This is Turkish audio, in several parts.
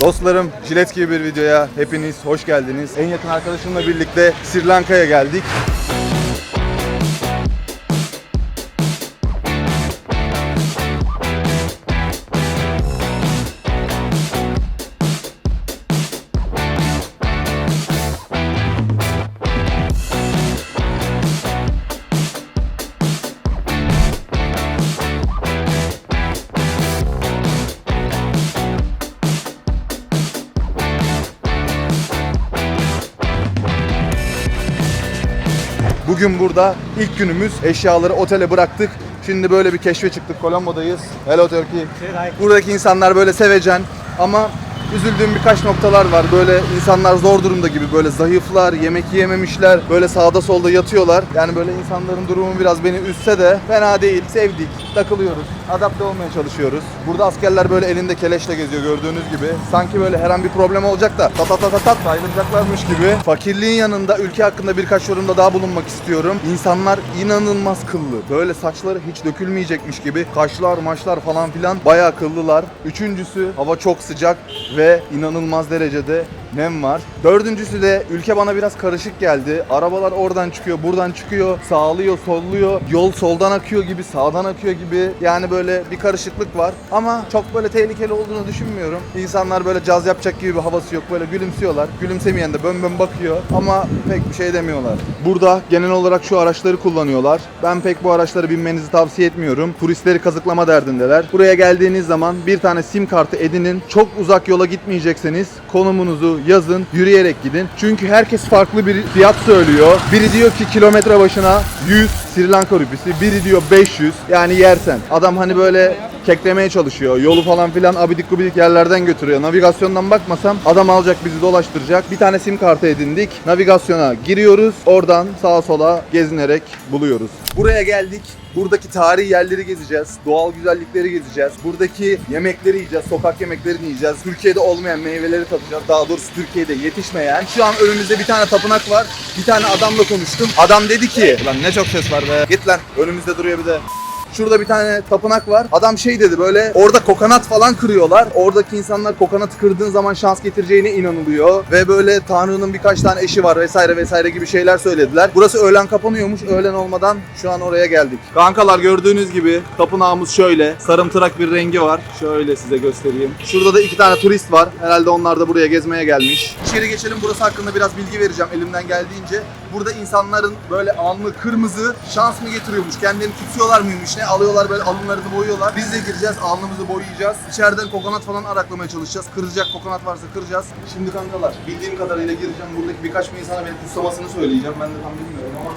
Dostlarım, jilet gibi bir videoya hepiniz hoş geldiniz. En yakın arkadaşımla birlikte Sri Lanka'ya geldik. Bugün burada ilk günümüz. Eşyaları otele bıraktık. Şimdi böyle bir keşfe çıktık. Colombo'dayız. Hello Turkey. Buradaki insanlar böyle sevecen ama üzüldüğüm birkaç noktalar var. Böyle insanlar zor durumda gibi böyle zayıflar, yemek yiyememişler, böyle sağda solda yatıyorlar. Yani böyle insanların durumu biraz beni üzse de fena değil. Sevdik, takılıyoruz, adapte olmaya çalışıyoruz. Burada askerler böyle elinde keleşle geziyor gördüğünüz gibi. Sanki böyle her an bir problem olacak da tat tat tat tat ayrılacaklarmış gibi. Fakirliğin yanında ülke hakkında birkaç yorumda daha bulunmak istiyorum. İnsanlar inanılmaz kıllı. Böyle saçları hiç dökülmeyecekmiş gibi. Kaşlar maçlar falan filan bayağı kıllılar. Üçüncüsü hava çok sıcak ve inanılmaz derecede nem var. Dördüncüsü de ülke bana biraz karışık geldi. Arabalar oradan çıkıyor, buradan çıkıyor, sağlıyor, solluyor. Yol soldan akıyor gibi, sağdan akıyor gibi. Yani böyle bir karışıklık var. Ama çok böyle tehlikeli olduğunu düşünmüyorum. İnsanlar böyle caz yapacak gibi bir havası yok. Böyle gülümsüyorlar. Gülümsemeyen de bön bön bakıyor. Ama pek bir şey demiyorlar. Burada genel olarak şu araçları kullanıyorlar. Ben pek bu araçları binmenizi tavsiye etmiyorum. Turistleri kazıklama derdindeler. Buraya geldiğiniz zaman bir tane sim kartı edinin. Çok uzak yola gitmeyecekseniz konumunuzu yazın, yürüyerek gidin. Çünkü herkes farklı bir fiyat söylüyor. Biri diyor ki kilometre başına 100 Sri Lanka rupisi, biri diyor 500. Yani yersen. Adam hani böyle keklemeye çalışıyor. Yolu falan filan abidik gubidik yerlerden götürüyor. Navigasyondan bakmasam adam alacak bizi dolaştıracak. Bir tane sim kartı edindik. Navigasyona giriyoruz. Oradan sağa sola gezinerek buluyoruz. Buraya geldik. Buradaki tarihi yerleri gezeceğiz. Doğal güzellikleri gezeceğiz. Buradaki yemekleri yiyeceğiz. Sokak yemeklerini yiyeceğiz. Türkiye'de olmayan meyveleri tadacağız. Daha doğrusu Türkiye'de yetişmeyen. Şu an önümüzde bir tane tapınak var. Bir tane adamla konuştum. Adam dedi ki... Lan ne çok ses var be. Git lan. Önümüzde duruyor bir de. Şurada bir tane tapınak var. Adam şey dedi böyle orada kokonat falan kırıyorlar. Oradaki insanlar kokonatı kırdığın zaman şans getireceğine inanılıyor. Ve böyle Tanrı'nın birkaç tane eşi var vesaire vesaire gibi şeyler söylediler. Burası öğlen kapanıyormuş. Öğlen olmadan şu an oraya geldik. Kankalar gördüğünüz gibi tapınağımız şöyle. Sarımtırak bir rengi var. Şöyle size göstereyim. Şurada da iki tane turist var. Herhalde onlar da buraya gezmeye gelmiş. İçeri geçelim. Burası hakkında biraz bilgi vereceğim elimden geldiğince. Burada insanların böyle alnı kırmızı şans mı getiriyormuş? Kendilerini tutuyorlar mıymış? Ne alıyorlar böyle alınlarını boyuyorlar. Biz de gireceğiz, alnımızı boyayacağız. İçeriden kokonat falan araklamaya çalışacağız. Kıracak kokonat varsa kıracağız. Şimdi kankalar bildiğim kadarıyla gireceğim. Buradaki birkaç bir insana beni kutsamasını söyleyeceğim. Ben de tam bilmiyorum ama.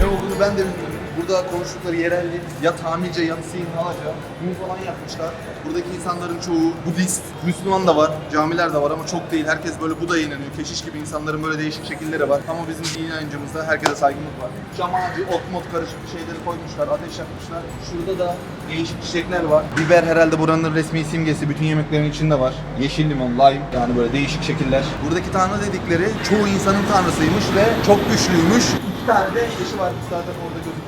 Ne olduğunu ben de bilmiyorum. Burada konuştukları yerelli ya Tamilce ya Sinhalaca gün falan yapmışlar. Buradaki insanların çoğu Budist, Müslüman da var, camiler de var ama çok değil. Herkes böyle Buda'ya inanıyor. Keşiş gibi insanların böyle değişik şekilleri var. Ama bizim inancımızda herkese saygımız var. Şam ağacı, ot mot karışık bir şeyleri koymuşlar, ateş yakmışlar. Şurada da değişik çiçekler var. Biber herhalde buranın resmi simgesi. Bütün yemeklerin içinde var. Yeşil limon, lime yani böyle değişik şekiller. Buradaki tanrı dedikleri çoğu insanın tanrısıymış ve çok güçlüymüş. İki tane de eşi var zaten orada iki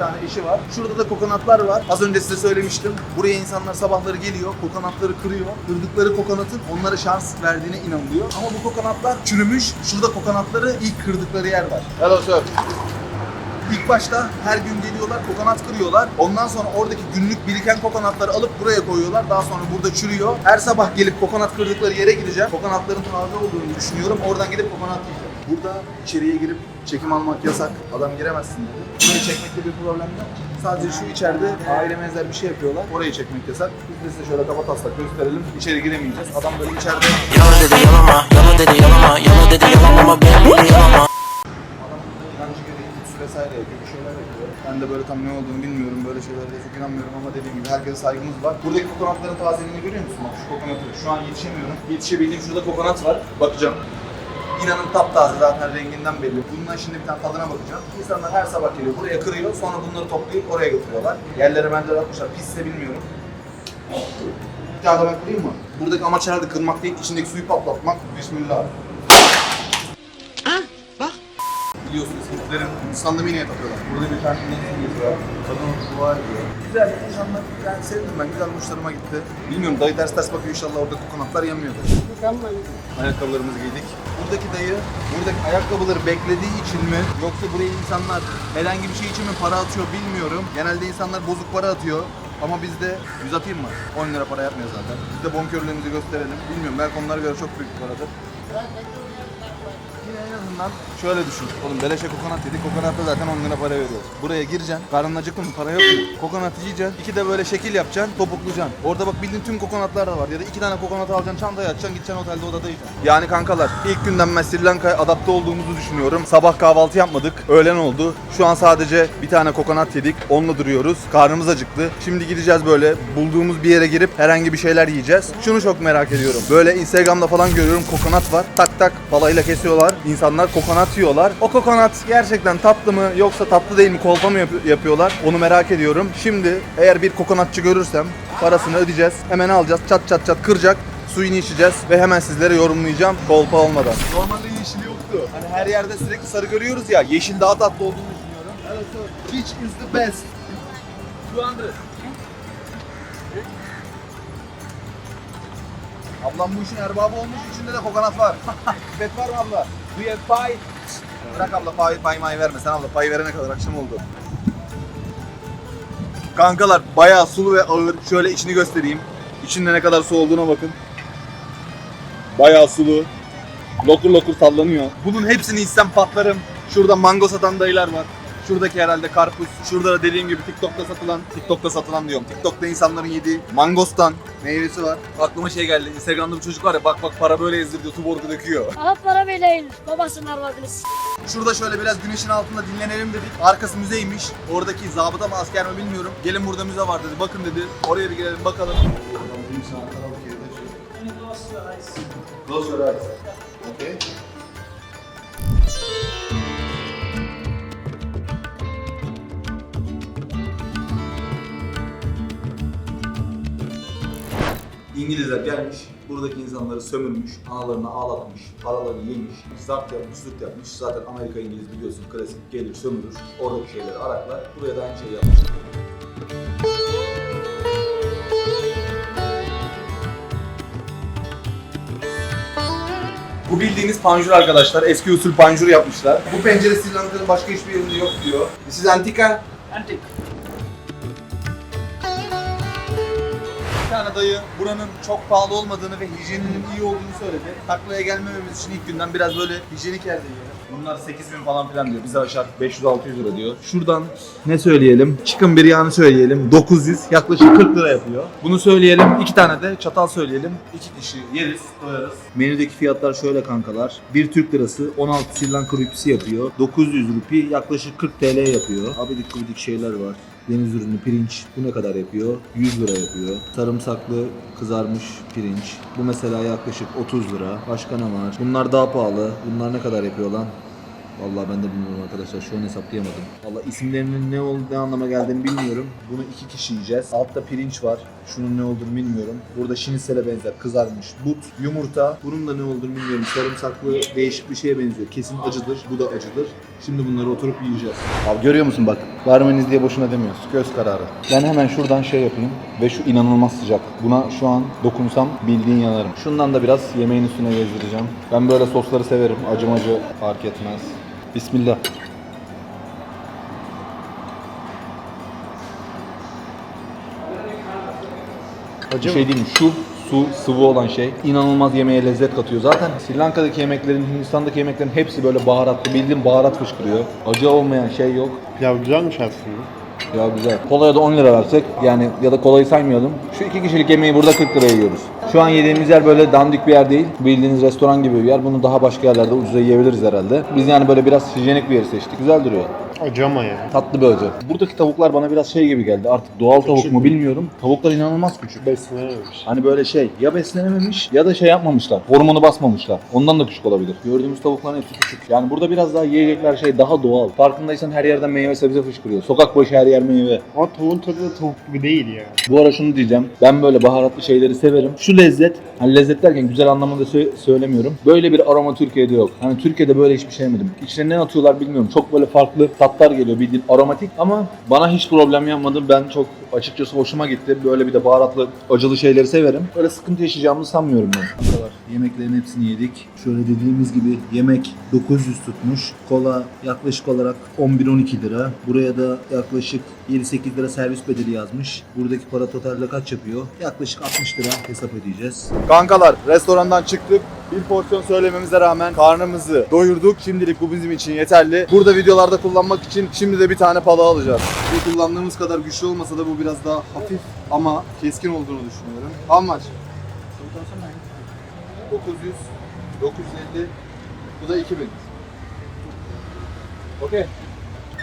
tane eşi var. Şurada da kokonatlar var. Az önce size söylemiştim. Buraya insanlar sabahları geliyor, kokonatları kırıyor. Kırdıkları kokonatın onlara şans verdiğine inanılıyor. Ama bu kokonatlar çürümüş. Şurada kokonatları ilk kırdıkları yer var. Hello sir. İlk başta her gün geliyorlar, kokonat kırıyorlar. Ondan sonra oradaki günlük biriken kokonatları alıp buraya koyuyorlar. Daha sonra burada çürüyor. Her sabah gelip kokonat kırdıkları yere gideceğim. Kokonatların taze olduğunu düşünüyorum. Oradan gidip kokonat yiyeceğim. Burada içeriye girip çekim almak yasak. Adam giremezsin dedi. Burayı çekmekte bir problem yok. Sadece şu içeride aile benzer bir şey yapıyorlar. Orayı çekmek yasak. Biz de size şöyle kaba taslak gösterelim. İçeri giremeyeceğiz. Adam böyle içeride Yala dedi yalama, yala dedi yalama, yala dedi yalama. Adam inancı gereği kutusu vesaire yapıyor, bir şeyler yapıyor. Ben de böyle tam ne olduğunu bilmiyorum, böyle şeylere çok inanmıyorum ama dediğim gibi herkese saygımız var. Buradaki kokonatların tazeliğini görüyor musun? Bak şu kokonatı, şu an yetişemiyorum. Yetişebildiğim şurada kokonat var, bakacağım. İnanın taptaze zaten renginden belli. Bundan şimdi bir tane tadına bakacağım. İnsanlar her sabah geliyor, buraya kırıyor, sonra bunları toplayıp oraya götürüyorlar. Yerlere bence atmışlar, pisse bilmiyorum. Bir tane ben kırayım mı? Buradaki amaç herhalde kırmak değil, içindeki suyu patlatmak. Bismillah. Biliyorsunuz Hintlilerin Hindistan'da miniye takıyorlar. Burada bir tane Hintli var. Kadın dua ediyor. Güzel insanlar yani sevdim ben. Güzel hoşlarıma gitti. Bilmiyorum dayı ters ters bakıyor inşallah orada kokonatlar yanmıyordur. Ayakkabılarımızı giydik. Buradaki dayı buradaki ayakkabıları beklediği için mi yoksa buraya insanlar herhangi bir şey için mi para atıyor bilmiyorum. Genelde insanlar bozuk para atıyor. Ama bizde 100 atayım mı? 10 lira para yapmıyor zaten. Biz de bonkörlüğümüzü gösterelim. Bilmiyorum belki onlara göre çok büyük bir paradır. Azından şöyle düşün. Oğlum beleşe kokonat yedik. Kokonatta zaten 10 lira para veriyoruz. Buraya gireceksin. Karnın acıktı mı? Para yok mu? Kokonat yiyeceksin. İki de böyle şekil yapacaksın. Topuklayacaksın. Orada bak bildiğin tüm kokonatlar da var. Ya da iki tane kokonat alacaksın. Çantaya atacaksın. Gideceksin otelde odada yiyeceksin. Yani kankalar ilk günden ben Sri Lanka'ya adapte olduğumuzu düşünüyorum. Sabah kahvaltı yapmadık. Öğlen oldu. Şu an sadece bir tane kokonat yedik. Onunla duruyoruz. Karnımız acıktı. Şimdi gideceğiz böyle bulduğumuz bir yere girip herhangi bir şeyler yiyeceğiz. Şunu çok merak ediyorum. Böyle Instagram'da falan görüyorum kokonat var. Tak tak palayla kesiyorlar. İnsanlar kokonat yiyorlar. O kokonat gerçekten tatlı mı yoksa tatlı değil mi kolpa mı yap- yapıyorlar? Onu merak ediyorum. Şimdi eğer bir kokonatçı görürsem parasını ödeyeceğiz. Hemen alacağız. Çat çat çat kıracak. Suyunu içeceğiz ve hemen sizlere yorumlayacağım kolpa olmadan. Normalde yeşil yoktu. Hani her yerde sürekli sarı görüyoruz ya. Yeşil daha tatlı olduğunu düşünüyorum. Evet, so which is the best? 200. Ablam bu işin erbabı olmuş, içinde de kokonat var. Bet var mı abla? Do you? Bırak abla pay, pay may verme. Sen abla pay verene kadar akşam oldu. Kankalar bayağı sulu ve ağır. Şöyle içini göstereyim. İçinde ne kadar su olduğuna bakın. Bayağı sulu. Lokur lokur sallanıyor. Bunun hepsini içsem patlarım. Şurada mango satan dayılar var. Şuradaki herhalde karpuz. Şurada da dediğim gibi TikTok'ta satılan, TikTok'ta satılan diyorum. TikTok'ta insanların yediği mangostan meyvesi var. Aklıma şey geldi. Instagram'da bir çocuk var ya bak bak para böyle ezdir diyor. Tuborgu döküyor. Aha para böyle babasının arvadını s- Şurada şöyle biraz güneşin altında dinlenelim dedik. Arkası müzeymiş. Oradaki zabıta mı asker mi bilmiyorum. Gelin burada müze var dedi. Bakın dedi. Oraya bir girelim bakalım. Close your eyes. Okay. İngilizler gelmiş, buradaki insanları sömürmüş, analarını ağlatmış, paralarını yemiş, zart yapmış, zırt yapmış. Zaten Amerika İngiliz biliyorsun klasik gelir sömürür, oradaki şeyleri araklar. Buraya da aynı şeyi yapmış. Bu bildiğiniz panjur arkadaşlar. Eski usul panjur yapmışlar. Bu pencere Sri Lanka'nın başka hiçbir yerinde yok diyor. İs antika. Antik. Bir tane dayı buranın çok pahalı olmadığını ve hijyeninin iyi olduğunu söyledi. Taklaya gelmememiz için ilk günden biraz böyle hijyenik yerde yiyelim. Bunlar 8000 falan filan diyor. Bize aşağı 500-600 lira diyor. Şuradan ne söyleyelim? Chicken biryani söyleyelim. 900 yaklaşık 40 lira yapıyor. Bunu söyleyelim. iki tane de çatal söyleyelim. İki kişi yeriz, doyarız. Menüdeki fiyatlar şöyle kankalar. 1 Türk lirası 16 Sri Lanka rupisi yapıyor. 900 rupi yaklaşık 40 TL yapıyor. Abidik gubidik şeyler var. Deniz ürünü pirinç bu ne kadar yapıyor? 100 lira yapıyor. Sarımsaklı kızarmış pirinç. Bu mesela yaklaşık 30 lira. Başka ne var? Bunlar daha pahalı. Bunlar ne kadar yapıyor lan? Vallahi ben de bilmiyorum arkadaşlar. Şu an hesaplayamadım. Vallahi isimlerinin ne ol ne anlama geldiğini bilmiyorum. Bunu iki kişi yiyeceğiz. Altta pirinç var. Şunun ne olduğunu bilmiyorum. Burada şinisele benzer kızarmış but, yumurta. Bunun da ne olduğunu bilmiyorum. Sarımsaklı değişik bir şeye benziyor. Kesin acıdır. Bu da acıdır. Şimdi bunları oturup yiyeceğiz. Abi görüyor musun bak. Vermeniz diye boşuna demiyoruz. Göz kararı. Ben hemen şuradan şey yapayım. Ve şu inanılmaz sıcak. Buna şu an dokunsam bildiğin yanarım. Şundan da biraz yemeğin üstüne gezdireceğim. Ben böyle sosları severim. Acımacı fark etmez. Bismillah. Bir şey diyeyim? Şu su, sıvı olan şey inanılmaz yemeğe lezzet katıyor. Zaten Sri Lanka'daki yemeklerin, Hindistan'daki yemeklerin hepsi böyle baharatlı. Bildiğin baharat fışkırıyor. Acı olmayan şey yok. Pilav güzelmiş aslında. Ya güzel. Kolaya da 10 lira versek yani ya da kolayı saymayalım. Şu iki kişilik yemeği burada 40 liraya yiyoruz. Şu an yediğimiz yer böyle dandik bir yer değil. Bildiğiniz restoran gibi bir yer. Bunu daha başka yerlerde ucuza yiyebiliriz herhalde. Biz yani böyle biraz hijyenik bir yeri seçtik. Güzel duruyor. Acı ama ya. Tatlı bir acı. Buradaki tavuklar bana biraz şey gibi geldi. Artık doğal tavuk Küçük mu bilmiyorum. Tavuklar inanılmaz küçük. Beslenememiş. Hani böyle şey ya beslenememiş ya da şey yapmamışlar. Hormonu basmamışlar. Ondan da küçük olabilir. Gördüğümüz tavukların hepsi küçük. Yani burada biraz daha yiyecekler şey daha doğal. Farkındaysan her yerden meyve sebze fışkırıyor. Sokak başı her yer meyve. Ama tavuğun tadı da tavuk gibi değil ya. Bu ara şunu diyeceğim. Ben böyle baharatlı şeyleri severim. Şu lezzet, hani lezzet derken güzel anlamında sö- söylemiyorum. Böyle bir aroma Türkiye'de yok. Hani Türkiye'de böyle hiçbir şey yemedim. İçine ne atıyorlar bilmiyorum. Çok böyle farklı tatlar geliyor bildiğin aromatik ama bana hiç problem yapmadı. Ben çok açıkçası hoşuma gitti. Böyle bir de baharatlı, acılı şeyleri severim. Öyle sıkıntı yaşayacağımızı sanmıyorum ben. Yemeklerin hepsini yedik. Şöyle dediğimiz gibi yemek 900 tutmuş. Kola yaklaşık olarak 11-12 lira. Buraya da yaklaşık 7-8 lira servis bedeli yazmış. Buradaki para totalde kaç yapıyor? Yaklaşık 60 lira hesap ödeyeceğiz. Kankalar restorandan çıktık. Bir porsiyon söylememize rağmen karnımızı doyurduk. Şimdilik bu bizim için yeterli. Burada videolarda kullanmak için şimdi de bir tane pala alacağız. Bu kullandığımız kadar güçlü olmasa da bu biraz daha hafif ama keskin olduğunu düşünüyorum. How? 900, 950, bu da 2000. Okey.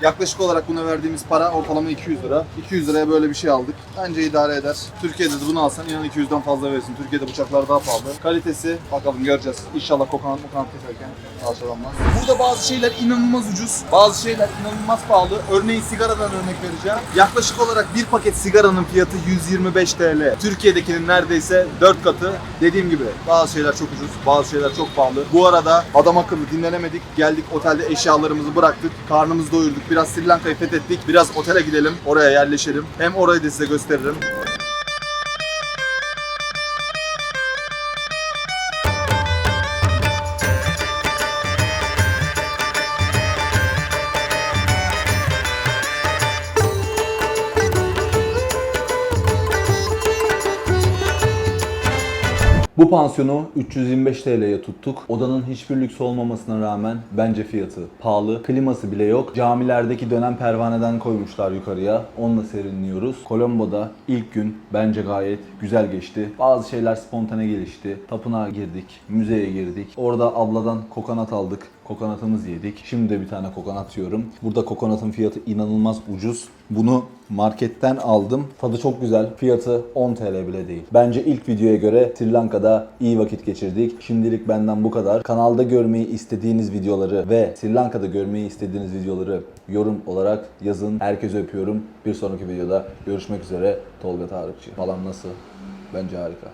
Yaklaşık olarak buna verdiğimiz para ortalama 200 lira. 200 liraya böyle bir şey aldık. Bence idare eder. Türkiye'de de bunu alsan inan 200'den fazla verirsin. Türkiye'de bıçaklar daha pahalı. Kalitesi bakalım göreceğiz. İnşallah kokonat mokanat keserken parçalanmaz. Burada bazı şeyler inanılmaz ucuz. Bazı şeyler inanılmaz pahalı. Örneğin sigaradan örnek vereceğim. Yaklaşık olarak bir paket sigaranın fiyatı 125 TL. Türkiye'dekinin neredeyse 4 katı. Dediğim gibi bazı şeyler çok ucuz, bazı şeyler çok pahalı. Bu arada adam akıllı dinlenemedik. Geldik otelde eşyalarımızı bıraktık. Karnımızı doyurduk. Biraz Sri Lanka'yı fethettik. Biraz otele gidelim. Oraya yerleşelim. Hem orayı da size gösteririm. Bu pansiyonu 325 TL'ye tuttuk. Odanın hiçbir lüks olmamasına rağmen bence fiyatı pahalı. Kliması bile yok. Camilerdeki dönen pervaneden koymuşlar yukarıya. Onunla serinliyoruz. Colombo'da ilk gün bence gayet güzel geçti. Bazı şeyler spontane gelişti. Tapınağa girdik, müzeye girdik. Orada abladan kokonat aldık. Kokonatımızı yedik. Şimdi de bir tane kokonat yiyorum. Burada kokonatın fiyatı inanılmaz ucuz. Bunu marketten aldım. Tadı çok güzel. Fiyatı 10 TL bile değil. Bence ilk videoya göre Sri Lanka'da iyi vakit geçirdik. Şimdilik benden bu kadar. Kanalda görmeyi istediğiniz videoları ve Sri Lanka'da görmeyi istediğiniz videoları yorum olarak yazın. Herkese öpüyorum. Bir sonraki videoda görüşmek üzere. Tolga Tarıkçı. Falan nasıl? Bence harika.